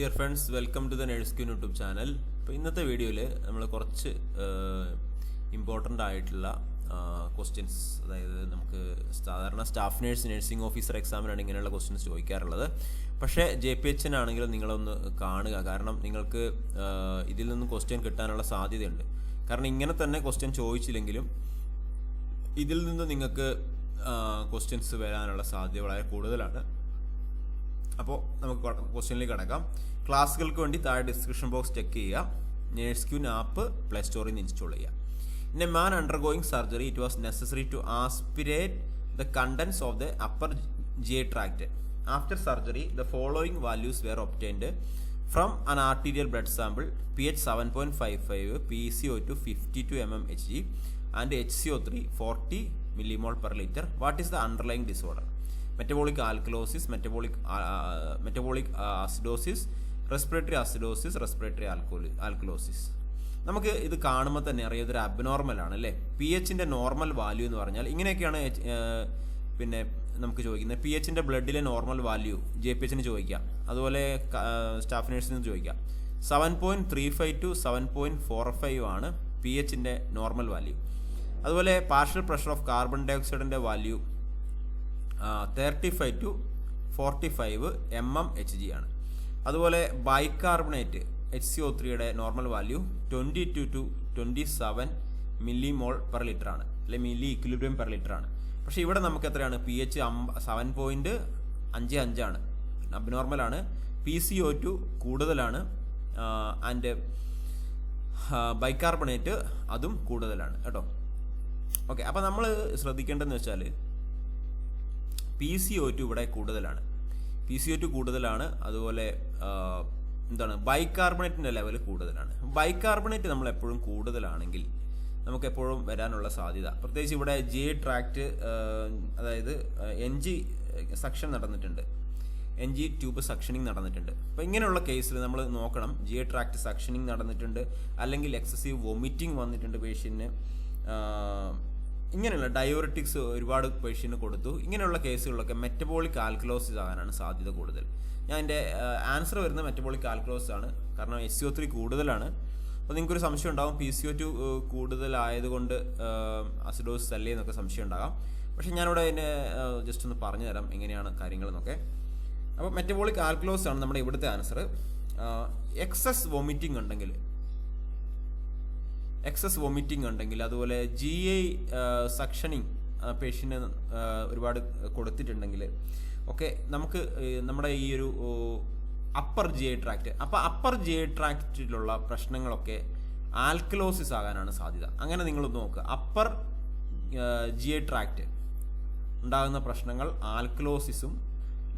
Dear friends welcome to the nurse queen YouTube channel അപ്പോൾ ഇന്നത്തെ വീഡിയോയിൽ നമ്മൾ കുറച്ച് ഇമ്പോർട്ടന്റ് ആയിട്ടുള്ള ക്വസ്റ്റ്യൻസ് അതായത് നമുക്ക് സാധാരണ സ്റ്റാഫ് നേഴ്സ് നഴ്സിംഗ് ഓഫീസർ എക്സാമിനാണ് ഇങ്ങനെയുള്ള ക്വസ്റ്റ്യൻസ് ചോദിക്കാറുള്ളത്. പക്ഷേ ജെ പി എച്ച് ആണെങ്കിലും നിങ്ങളൊന്ന് കാണുക. കാരണം നിങ്ങൾക്ക് ഇതിൽ നിന്നും ക്വസ്റ്റ്യൻ കിട്ടാനുള്ള സാധ്യതയുണ്ട്. കാരണം ഇങ്ങനെ തന്നെ ക്വസ്റ്റ്യൻ ചോദിച്ചില്ലെങ്കിലും ഇതിൽ നിന്ന് നിങ്ങൾക്ക് ക്വസ്റ്റ്യൻസ് വരാനുള്ള സാധ്യത വളരെ കൂടുതലാണ്. അപ്പോൾ നമുക്ക് ക്വസ്റ്റ്യനിലേക്ക് കടക്കാം. ക്ലാസ്സുകൾക്ക് വേണ്ടി താഴെ ഡിസ്ക്രിപ്ഷൻ ബോക്സ് ചെക്ക് ചെയ്യുക. നേഴ്സ് ക്യൂൻ ആപ്പ് പ്ലേ സ്റ്റോറിൽ നിന്ന് ഇൻസ്റ്റാൾ ചെയ്യുക. In man undergoing surgery it was necessary to aspirate the contents of the upper G A tract after surgery the following values were obtained from an arterial blood sample P H seven point five five P C O two fifty two M M H G and H C O three forty millimole per litre what is the underlying disorder metabolic alkalosis metabolic metabolic acidosis respiratory acidosis respiratory alkali alkalosis നമുക്ക് ഇത് കാണുമ്പോൾ തന്നെ അറിയാം ഇതൊരു abnormal ആണ് അല്ലേ? P എച്ചിന്റെ normal value എന്ന് പറഞ്ഞാൽ ഇങ്ങനെയൊക്കെയാണ് പിന്നെ നമുക്ക് ചോദിക്കുന്നത്. പി എച്ചിന്റെ ബ്ലഡിലെ നോർമൽ വാല്യൂ ജെ പി എച്ചിന് ചോദിക്കാം അതുപോലെ സ്റ്റാഫ് നേഴ്സിന് ചോദിക്കാം seven point three five two seven point four five ആണ് പി എച്ചിന്റെ നോർമൽ വാല്യൂ അതുപോലെ partial pressure of carbon ഡയോക്സൈഡിന്റെ value thirty five two forty five M M H G ആണ്. അതുപോലെ ബൈകാർബണേറ്റ് എച്ച് സി ഒ ത്രീയുടെ normal value twenty two two twenty seven millimole per litre ആണ്. അല്ലെ milli equilibrium per litre ആണ്. പക്ഷേ ഇവിടെ നമുക്ക് എത്രയാണ്? പി എച്ച് സെവൻ പോയിന്റ് അഞ്ച് അഞ്ചാണ് അബ്നോർമലാണ് പി സി ഒ ടു കൂടുതലാണ്. ആൻഡ് ബൈകാർബണേറ്റ് അതും കൂടുതലാണ്. കേട്ടോ? ഓക്കെ അപ്പോൾ നമ്മൾ ശ്രദ്ധിക്കേണ്ടതെന്ന് വെച്ചാൽ പി സി ഒ ടു ഇവിടെ കൂടുതലാണ്. പി സി ഒ ടു കൂടുതലാണ് അതുപോലെ എന്താണ് ബൈകാർബണേറ്റിന്റെ ലെവൽ കൂടുതലാണ്. ബൈകാർബണേറ്റ് നമ്മൾ എപ്പോഴും കൂടുതലാണെങ്കിൽ നമുക്ക് എപ്പോഴും വരാനുള്ള സാധ്യത. പ്രത്യേകിച്ച് ഇവിടെ ജെ ട്രാക്ട് അതായത് എൻ ജി സക്ഷൻ നടന്നിട്ടുണ്ട്. എൻ ജി ട്യൂബ് സക്ഷനിങ് നടന്നിട്ടുണ്ട്. അപ്പോൾ ഇങ്ങനെയുള്ള കേസിൽ നമ്മൾ നോക്കണം. ജി ട്രാക്റ്റ് ട്രാക്ട് സക്ഷനിങ് നടന്നിട്ടുണ്ട്. അല്ലെങ്കിൽ എക്സസീവ് വൊമിറ്റിംഗ് വന്നിട്ടുണ്ട് പേഷ്യന്റിന് ഇങ്ങനെയുള്ള ഡയോറിറ്റിക്സ് ഒരുപാട് പേഷ്യന് കൊടുത്തു. ഇങ്ങനെയുള്ള കേസുകളിലൊക്കെ മെറ്റബോളിക് ആൽക്കലോസിസ് ആകാനാണ് സാധ്യത കൂടുതൽ. ഞാൻ എന്റെ ആൻസർ വരുന്നത് മെറ്റബോളിക് ആൽക്കലോസിസ് ആണ്. കാരണം എസ് സി ഒ ത്രീ കൂടുതലാണ്. അപ്പോൾ നിങ്ങൾക്കൊരു സംശയം ഉണ്ടാകും പി സി ഒ ടു കൂടുതലായതുകൊണ്ട് അസിഡോസിസ് അല്ലേ എന്നൊക്കെ സംശയം ഉണ്ടാകാം. പക്ഷേ ഞാനിവിടെ അതിനെ ജസ്റ്റ് ഒന്ന് പറഞ്ഞു തരാം എങ്ങനെയാണ് കാര്യങ്ങളെന്നൊക്കെ. അപ്പോൾ മെറ്റബോളിക് ആൽക്കലോസിസ് ആണ് നമ്മുടെ ഇവിടുത്തെ ആൻസർ എക്സസ് വൊമിറ്റിംഗ് ഉണ്ടെങ്കിൽ എക്സസ് വൊമിറ്റിംഗ് ഉണ്ടെങ്കിൽ അതുപോലെ ജി ഐ സക്ഷനിങ് പേഷ്യന് ഒരുപാട് കൊടുത്തിട്ടുണ്ടെങ്കിൽ ഓക്കെ നമുക്ക് നമ്മുടെ ഈ ഒരു അപ്പർ ജി ഐ ട്രാക്റ്റ് അപ്പോൾ അപ്പർ ജി ഐ ട്രാക്റ്റിലുള്ള പ്രശ്നങ്ങളൊക്കെ ആൽക്കലോസിസ് ആകാനാണ് സാധ്യത. അങ്ങനെ നിങ്ങൾ നോക്കുക അപ്പർ ജി ഐ ട്രാക്റ്റ് ഉണ്ടാകുന്ന പ്രശ്നങ്ങൾ ആൽക്കലോസിസും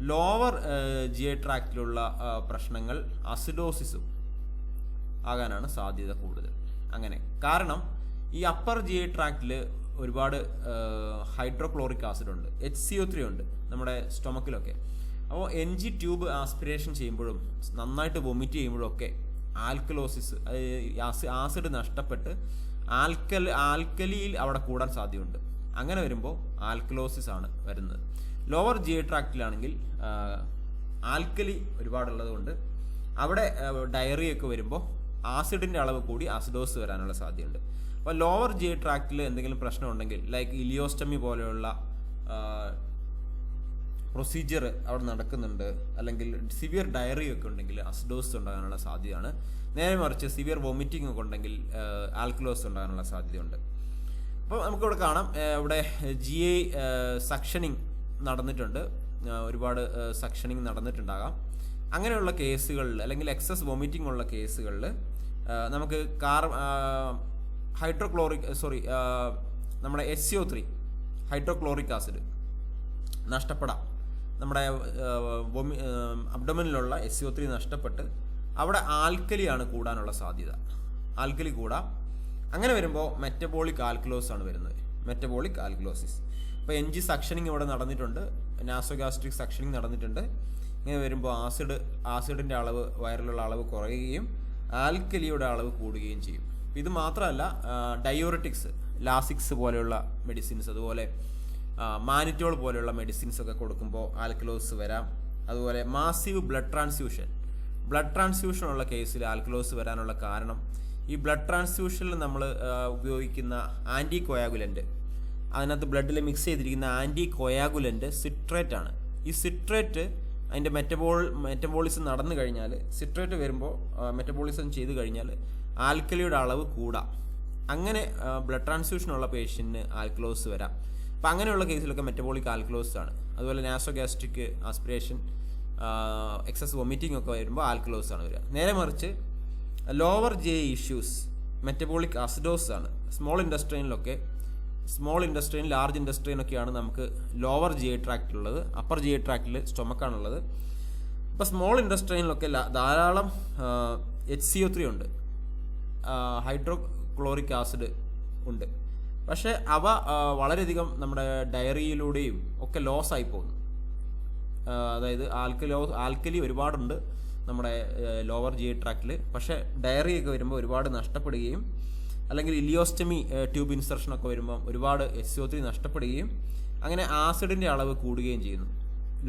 ലോവർ ജി ഐ ട്രാക്റ്റിലുള്ള പ്രശ്നങ്ങൾ അസിഡോസിസും ആകാനാണ് സാധ്യത കൂടുതൽ. അങ്ങനെ. കാരണം ഈ അപ്പർ ജി ഐ ട്രാക്റ്റിൽ ഒരുപാട് ഹൈഡ്രോക്ലോറിക് ആസിഡ് ഉണ്ട്. എച്ച് സി ഒ ത്രീ ഉണ്ട് നമ്മുടെ സ്റ്റൊമക്കിലൊക്കെ അപ്പോൾ എൻ ജി ട്യൂബ് ആസ്പിറേഷൻ ചെയ്യുമ്പോഴും നന്നായിട്ട് വൊമിറ്റ് ചെയ്യുമ്പോഴും ഒക്കെ ആൽക്കലോസിസ് ആസിഡ് നഷ്ടപ്പെട്ട് ആൽക്കൽ ആൽക്കലിയിൽ അവിടെ കൂടാൻ സാധ്യതയുണ്ട്. അങ്ങനെ വരുമ്പോൾ ആൽക്കലോസിസ് ആണ് വരുന്നത്. ലോവർ ജി ട്രാക്റ്റിലാണെങ്കിൽ ആൽക്കലി ഒരുപാടുള്ളത് കൊണ്ട് അവിടെ ഡയറിയൊക്കെ വരുമ്പോൾ ആസിഡിന്റെ അളവ് കൂടി ആസിഡോസ് വരാനുള്ള സാധ്യതയുണ്ട്. അപ്പോൾ ലോവർ ജി ട്രാക്റ്റിൽ എന്തെങ്കിലും പ്രശ്നം ഉണ്ടെങ്കിൽ ലൈക്ക് ഇലിയോസ്റ്റമി പോലെയുള്ള പ്രൊസീജിയർ അവിടെ നടക്കുന്നുണ്ട് അല്ലെങ്കിൽ സിവിയർ ഡയറി ഒക്കെ ഉണ്ടെങ്കിൽ അസിഡോസ് ഉണ്ടാകാനുള്ള സാധ്യതയാണ്. നേരെ മറിച്ച് സിവിയർ വോമിറ്റിംഗ് ഒക്കെ ഉണ്ടെങ്കിൽ ആൽക്കലോസ് ഉണ്ടാകാനുള്ള സാധ്യതയുണ്ട്. അപ്പോൾ നമുക്കിവിടെ കാണാം ഇവിടെ ജി ഐ സക്ഷനിങ് നടന്നിട്ടുണ്ട്. ഒരുപാട് സക്ഷനിങ് നടന്നിട്ടുണ്ടാകാം. അങ്ങനെയുള്ള കേസുകളിൽ അല്ലെങ്കിൽ എക്സസ് വോമിറ്റിംഗ് ഉള്ള കേസുകളിൽ നമുക്ക് കാർ ഹൈഡ്രോക്ലോറിക് സോറി നമ്മുടെ S C O three hydrochloric acid നഷ്ടപ്പെടാം. നമ്മുടെ വൊമി അബ്ഡമനിലുള്ള എസ് സി ഒ ത്രീ നഷ്ടപ്പെട്ട് അവിടെ ആൽക്കലിയാണ് കൂടാനുള്ള സാധ്യത. ആൽക്കലി കൂടാം. അങ്ങനെ വരുമ്പോൾ മെറ്റബോളിക് ആൽക്കലോസ് ആണ് വരുന്നത്. മെറ്റബോളിക് ആൽക്കലോസിസ് അപ്പോൾ എൻ ജി സക്ഷനിങ് ഇവിടെ നടന്നിട്ടുണ്ട്. നാസോഗാസ്ട്രിക് സക്ഷനിങ് നടന്നിട്ടുണ്ട്. ഇങ്ങനെ വരുമ്പോൾ ആസിഡ് ആസിഡിന്റെ അളവ് വയറിലുള്ള അളവ് കുറയുകയും ആൽക്കലിയുടെ അളവ് കൂടുകയും ചെയ്യും. ഇത് മാത്രമല്ല ഡയോറിറ്റിക്സ് ലാസിക്സ് പോലെയുള്ള മെഡിസിൻസ് അതുപോലെ മാനിറ്റോൾ പോലെയുള്ള മെഡിസിൻസ് ഒക്കെ കൊടുക്കുമ്പോൾ ആൽക്കലോസ് വരാം. അതുപോലെ massive blood transfusion. Blood transfusion ഉള്ള കേസിൽ ആൽക്കലോസ് വരാനുള്ള കാരണം ഈ ബ്ലഡ് ട്രാൻസ്ഫ്യൂഷനിൽ നമ്മൾ ഉപയോഗിക്കുന്ന ആന്റി കൊയാഗുലന്റ് അതിനകത്ത് ബ്ലഡിൽ മിക്സ് ചെയ്തിരിക്കുന്ന ആന്റി കൊയാഗുലന്റ് സിട്രേറ്റ് ആണ്. ഈ സിട്രേറ്റ് അതിന്റെ മെറ്റബോൾ മെറ്റബോളിസം നടന്നു കഴിഞ്ഞാൽ സിട്രേറ്റ് വരുമ്പോൾ മെറ്റബോളിസം ചെയ്ത് കഴിഞ്ഞാൽ ആൽക്കലിയുടെ അളവ് കൂടാം. അങ്ങനെ ബ്ലഡ് ട്രാൻസ്ഫ്യൂഷൻ ഉള്ള പേഷ്യന്റിന് ആൽക്കലോസ് വരാം. അപ്പം അങ്ങനെയുള്ള കേസിലൊക്കെ മെറ്റബോളിക് ആൽക്കലോസ് ആണ്. അതുപോലെ naso nasogastric aspiration excess vomiting ഒക്കെ വരുമ്പോൾ ആൽക്കലോസ് ആണ് വരിക നേരെ മറിച്ച് lower G issues metabolic acidosis ആണ്. സ്മോൾ ഇൻഡസ്ട്രിയിലൊക്കെ സ്മോൾ ഇൻഡസ്ട്രിയും ലാർജ് ഇൻഡസ്ട്രിയിലൊക്കെയാണ് നമുക്ക് ലോവർ ജി ഐ ട്രാക്റ്റിലുള്ളത് അപ്പർ ജി ഐ ട്രാക്റ്റിൽ സ്റ്റൊമക്കാണുള്ളത് ഇപ്പോൾ സ്മോൾ ഇൻഡസ്ട്രിയിലൊക്കെ ധാരാളം എച്ച് സി ഒ ത്രീ ഉണ്ട്. ഹൈഡ്രോക്ലോറിക് ആസിഡ് ഉണ്ട്. പക്ഷേ അവ വളരെയധികം നമ്മുടെ ഡയറിയിലൂടെയും ഒക്കെ ലോസ് ആയി പോകുന്നു. അതായത് ആൽക്കലോ ആൽക്കലി ഒരുപാടുണ്ട് നമ്മുടെ ലോവർ ജി ട്രാക്റ്റിൽ പക്ഷേ ഡയറി ഒക്കെ വരുമ്പോൾ ഒരുപാട് നഷ്ടപ്പെടുകയും അല്ലെങ്കിൽ ഇലിയോസ്റ്റമി ട്യൂബ് ഇൻസർഷൻ ഒക്കെ വരുമ്പോൾ ഒരുപാട് എസ് ഒ ത്രീ നഷ്ടപ്പെടുകയും അങ്ങനെ ആസിഡിന്റെ അളവ് കൂടുകയും ചെയ്യുന്നു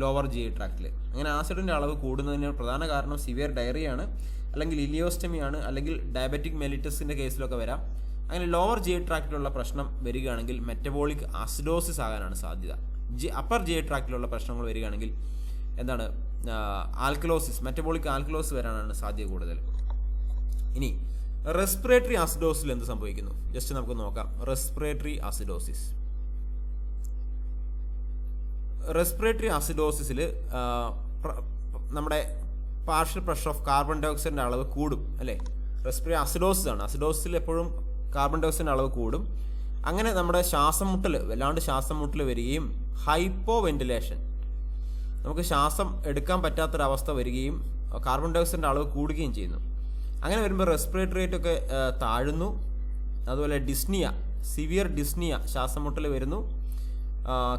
ലോവർ ജി ട്രാക്റ്റിൽ അങ്ങനെ ആസിഡിന്റെ അളവ് കൂടുന്നതിന് പ്രധാന കാരണം സിവിയർ ഡയറിയാണ് അല്ലെങ്കിൽ ഇലിയോസ്റ്റമി ആണ് അല്ലെങ്കിൽ ഡയബറ്റിക് മെലിറ്റസിന്റെ കേസിലൊക്കെ വരാം. അങ്ങനെ ലോവർ ജി ട്രാക്റ്റിലുള്ള പ്രശ്നം വരികയാണെങ്കിൽ മെറ്റബോളിക് ആസിഡോസിസ് ആകാനാണ് സാധ്യത. ജി അപ്പർ ജി ട്രാക്റ്റിലുള്ള പ്രശ്നങ്ങൾ വരികയാണെങ്കിൽ എന്താണ് ആൽക്കലോസിസ് മെറ്റബോളിക് ആൽക്കലോസിസ് വരാനാണ് സാധ്യത കൂടുതൽ. ഇനി റെസ്പിറേറ്ററി ആസിഡോസിൽ എന്ത് സംഭവിക്കുന്നു? ജസ്റ്റ് നമുക്ക് നോക്കാം. റെസ്പിറേറ്ററി ആസിഡോസിസ് റെസ്പിറേറ്ററി ആസിഡോസിസിൽ നമ്മുടെ പാർഷ്യൽ പ്രഷർ ഓഫ് കാർബൺ ഡൈ ഓക്സൈഡിന്റെ അളവ് കൂടും അല്ലേ? റെസ്പിറേറ്ററി അസിഡോസിസ് ആണ്. അസിഡോസിൽ എപ്പോഴും കാർബൺ ഡൈ ഓക്സൈഡിന്റെ അളവ് കൂടും. അങ്ങനെ നമ്മുടെ ശ്വാസം മുട്ടൽ വല്ലാണ്ട് ശ്വാസം മുട്ടൽ വരികയും ഹൈപ്പോ വെന്റിലേഷൻ നമുക്ക് ശ്വാസം എടുക്കാൻ പറ്റാത്തൊരവസ്ഥ വരികയും കാർബൺ ഡൈ ഓക്സൈഡിന്റെ അളവ് കൂടുകയും ചെയ്യുന്നു. അങ്ങനെ വരുമ്പോൾ റെസ്പിറേറ്ററി റേറ്റ് ഒക്കെ താഴുന്നു. അതുപോലെ ഡിസ്നിയ സിവിയർ ഡിസ്നിയ ശ്വാസം മുട്ടൽ വരുന്നു.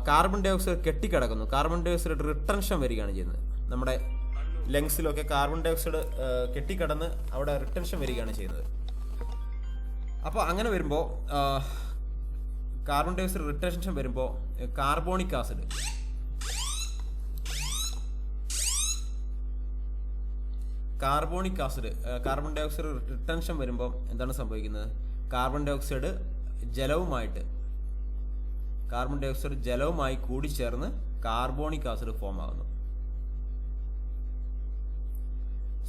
കാർബൺ ഡൈ ഓക്സൈഡ് കെട്ടിക്കിടക്കുന്നു. കാർബൺ ഡൈ ഓക്സൈഡ് റിട്ടൻഷൻ വരികയാണ് ചെയ്യുന്നത്. നമ്മുടെ ലങ്സിലൊക്കെ കാർബൺ ഡൈ ഓക്സൈഡ് കെട്ടിക്കിടന്ന് അവിടെ റിട്ടൻഷൻ വരികയാണ് ചെയ്യുന്നത്. അപ്പോൾ അങ്ങനെ വരുമ്പോൾ കാർബൺ ഡൈ ഓക്സൈഡ് റിട്ടൻഷൻ വരുമ്പോൾ carbonic acid carbonic acid carbon dioxide retention വരുമ്പോൾ എന്താണ് സംഭവിക്കുന്നത്? കാർബൺ ഡൈ ഓക്സൈഡ് ജലവുമായിട്ട് കാർബൺ ഡൈ ഓക്സൈഡ് ജലവുമായി കൂടിച്ചേർന്ന് കാർബോണിക് ആസിഡ് ഫോം ആകുന്നു.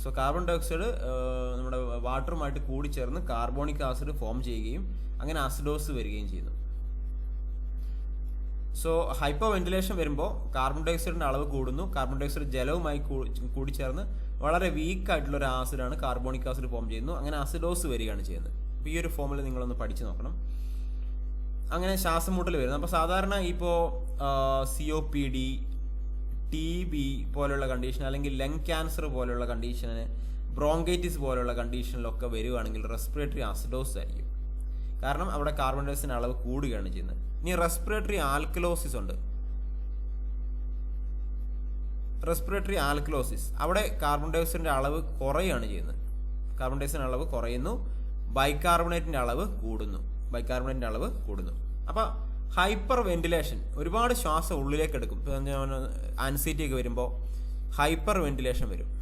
സോ കാർബൺ ഡൈ ഓക്സൈഡ് നമ്മുടെ വാട്ടറുമായിട്ട് കൂടിച്ചേർന്ന് കാർബോണിക് ആസിഡ് ഫോം ചെയ്യുകയും അങ്ങനെ ആസിഡോസ് വരികയും ചെയ്യുന്നു. സോ ഹൈപ്പോ വെന്റിലേഷൻ വരുമ്പോൾ കാർബൺ ഡൈ ഓക്സൈഡിന്റെ അളവ് കൂടുന്നു. കാർബൺ ഡൈ ഓക്സൈഡ് ജലവുമായി കൂടിച്ചേർന്ന് വളരെ വീക്ക് ആയിട്ടുള്ള ഒരു ആസിഡാണ് കാർബോണിക് ആസിഡ് ഫോം ചെയ്യുന്നു. അങ്ങനെ ആസിഡോസ് വരികയാണ് ചെയ്യുന്നത്. അപ്പോൾ ഈ ഒരു ഫോമിൽ നിങ്ങളൊന്ന് പഠിച്ചു നോക്കണം. അങ്ങനെ ശ്വാസം മുട്ടൽ വരുന്നത് അപ്പോൾ സാധാരണ ഇപ്പോൾ C O P D T B പോലുള്ള കണ്ടീഷൻ അല്ലെങ്കിൽ ലങ് ക്യാൻസർ പോലുള്ള കണ്ടീഷന് ബ്രോങ്കൈറ്റിസ് പോലുള്ള കണ്ടീഷനിലൊക്കെ വരികയാണെങ്കിൽ റെസ്പിറേറ്ററി ആസിഡോസ് ആയിരിക്കും. കാരണം അവിടെ കാർബൺ ഡയോക്സൈഡിന്റെ അളവ് കൂടുകയാണ് ചെയ്യുന്നത്. ഇനി റെസ്പിറേറ്ററി ആൽക്കലോസിസ് ഉണ്ട്. Respiratory alkalosis. അവിടെ കാർബൺ ഡയോക്സൈഡിന്റെ അളവ് കുറയുകയാണ് ചെയ്യുന്നത്. കാർബൺ ഡയോക്സൈഡിന്റെ അളവ് കുറയുന്നു. ബൈകാർബണേറ്റിന്റെ അളവ് കൂടുന്നു. ബൈകാർബണേറ്റിന്റെ അളവ് കൂടുന്നു. അപ്പോൾ ഹൈപ്പർ വെന്റിലേഷൻ ഒരുപാട് ശ്വാസം ഉള്ളിലേക്ക് എടുക്കും. ആൻസൈറ്റി ഒക്കെ വരുമ്പോൾ ഹൈപ്പർ വെന്റിലേഷൻ വരും.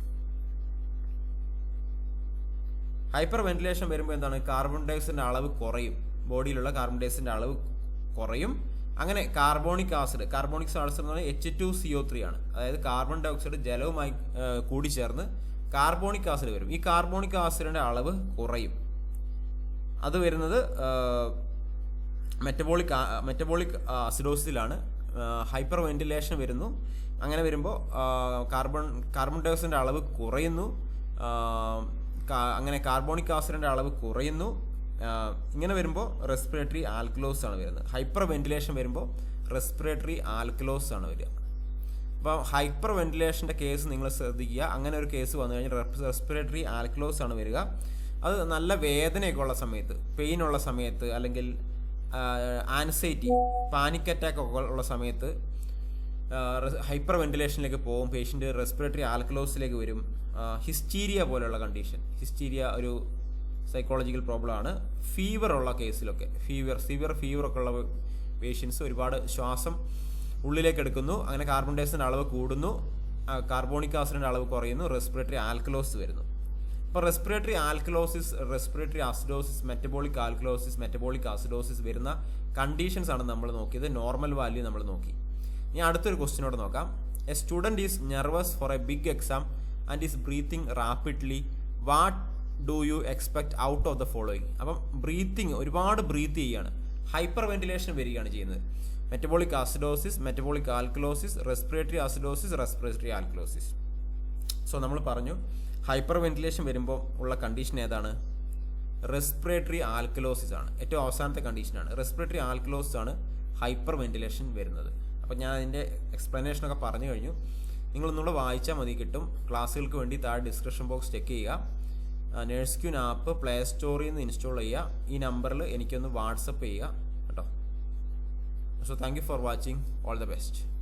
ഹൈപ്പർ വെന്റിലേഷൻ വരുമ്പോൾ എന്താണ്? കാർബൺ ഡയോക്സൈഡിന്റെ അളവ് കുറയും. ബോഡിയിലുള്ള കാർബൺ ഡയോക്സൈഡിന്റെ അളവ് കുറയും. അങ്ങനെ കാർബോണിക് ആസിഡ് കാർബോണിക് ആസിഡ് എന്ന് പറഞ്ഞാൽ H two C O three ആണ്. അതായത് കാർബൺ ഡൈ ഓക്സൈഡ് ജലവുമായി കൂടിച്ചേർന്ന് കാർബോണിക് ആസിഡ് വരും. ഈ കാർബോണിക് ആസിഡിന്റെ അളവ് കുറയും. അത് വരുന്നത് മെറ്റബോളിക് മെറ്റബോളിക് അസിഡോസിലാണ് ഹൈപ്പർ വെന്റിലേഷൻ വരുന്നു. അങ്ങനെ വരുമ്പോൾ കാർബൺ കാർബൺ ഡൈ അളവ് കുറയുന്നു. അങ്ങനെ കാർബോണിക് ആസിഡിന്റെ അളവ് കുറയുന്നു. ഇങ്ങനെ വരുമ്പോൾ റെസ്പിറേറ്ററി ആൽക്കലോസ് ആണ് വരുന്നത്. ഹൈപ്പർ വെന്റിലേഷൻ വരുമ്പോൾ റെസ്പിറേറ്ററി ആൽക്കലോസ് ആണ് വരിക. അപ്പോൾ ഹൈപ്പർ വെന്റിലേഷന്റെ കേസ് നിങ്ങൾ ശ്രദ്ധിക്കുക. അങ്ങനെ ഒരു കേസ് വന്നു കഴിഞ്ഞാൽ റെസ്പിറേറ്ററി ആൽക്കലോസ് ആണ് വരിക. അത് നല്ല വേദനയൊക്കെ ഉള്ള സമയത്ത് പെയിൻ ഉള്ള സമയത്ത് അല്ലെങ്കിൽ ആൻസൈറ്റി പാനിക് അറ്റാക്ക് ഒക്കെ ഉള്ള സമയത്ത് ഹൈപ്പർ വെന്റിലേഷനിലേക്ക് പോകും. പേഷ്യന്റ് റെസ്പിറേറ്ററി ആൽക്കലോസിലേക്ക് വരും. ഹിസ്റ്റീരിയ പോലെയുള്ള കണ്ടീഷൻ ഹിസ്റ്റീരിയ ഒരു സൈക്കോളജിക്കൽ പ്രോബ്ലം ആണ്. ഫീവർ ഉള്ള കേസിലൊക്കെ. ഫീവർ സിവിയർ ഫീവർ ഒക്കെ ഉള്ള പേഷ്യൻസ് ഒരുപാട് ശ്വാസം ഉള്ളിലേക്ക് എടുക്കുന്നു. അങ്ങനെ കാർബൺ ഡയോക്സൈഡിന്റെ അളവ് കൂടുന്നു. കാർബോണിക് ആസിഡിന്റെ അളവ് കുറയുന്നു. റെസ്പിറേറ്ററി ആൽക്കലോസിസ് വരുന്നു. അപ്പോൾ respiratory alkalosis respiratory acidosis metabolic alkalosis metabolic acidosis വരുന്ന കണ്ടീഷൻസ് ആണ് നമ്മൾ നോക്കിയത്. നോർമൽ വാല്യൂ നമ്മൾ നോക്കി. ഇനി അടുത്തൊരു ക്വസ്റ്റിനോട് നോക്കാം. A student is nervous for a big exam and is breathing rapidly what do you expect out of the following അപ്പം ബ്രീത്തിങ് ഒരുപാട് ബ്രീത്ത് ചെയ്യുകയാണ് ഹൈപ്പർ വെന്റിലേഷൻ വരികയാണ് ചെയ്യുന്നത്. Metabolic acidosis metabolic alkalosis respiratory acidosis respiratory alkalosis so നമ്മൾ പറഞ്ഞു hyper ventilation വരുമ്പോൾ ഉള്ള condition ഏതാണ്? റെസ്പിറേറ്ററി ആൽക്കലോസിസ് ആണ്. ഏറ്റവും അവസാനത്തെ കണ്ടീഷനാണ് റെസ്പിറേറ്ററി ആൽക്കലോസിസ് ആണ് ഹൈപ്പർ വെന്റിലേഷൻ വരുന്നത്. അപ്പോൾ ഞാൻ അതിന്റെ എക്സ്പ്ലനേഷനൊക്കെ പറഞ്ഞു കഴിഞ്ഞു. നിങ്ങളൊന്നുകൂടെ വായിച്ചാൽ മതി കിട്ടും. ക്ലാസ്സുകൾക്ക് വേണ്ടി താഴെ ഡിസ്ക്രിപ്ഷൻ ബോക്സ് ചെക്ക് ചെയ്യുക. നേഴ്സ് ക്യൂൻ ആപ്പ് പ്ലേ സ്റ്റോറിൽ നിന്ന് ഇൻസ്റ്റാൾ ചെയ്യുക. ഈ നമ്പറിൽ എനിക്കൊന്ന് വാട്സപ്പ് ചെയ്യുക. കേട്ടോ. So thank you for watching all the best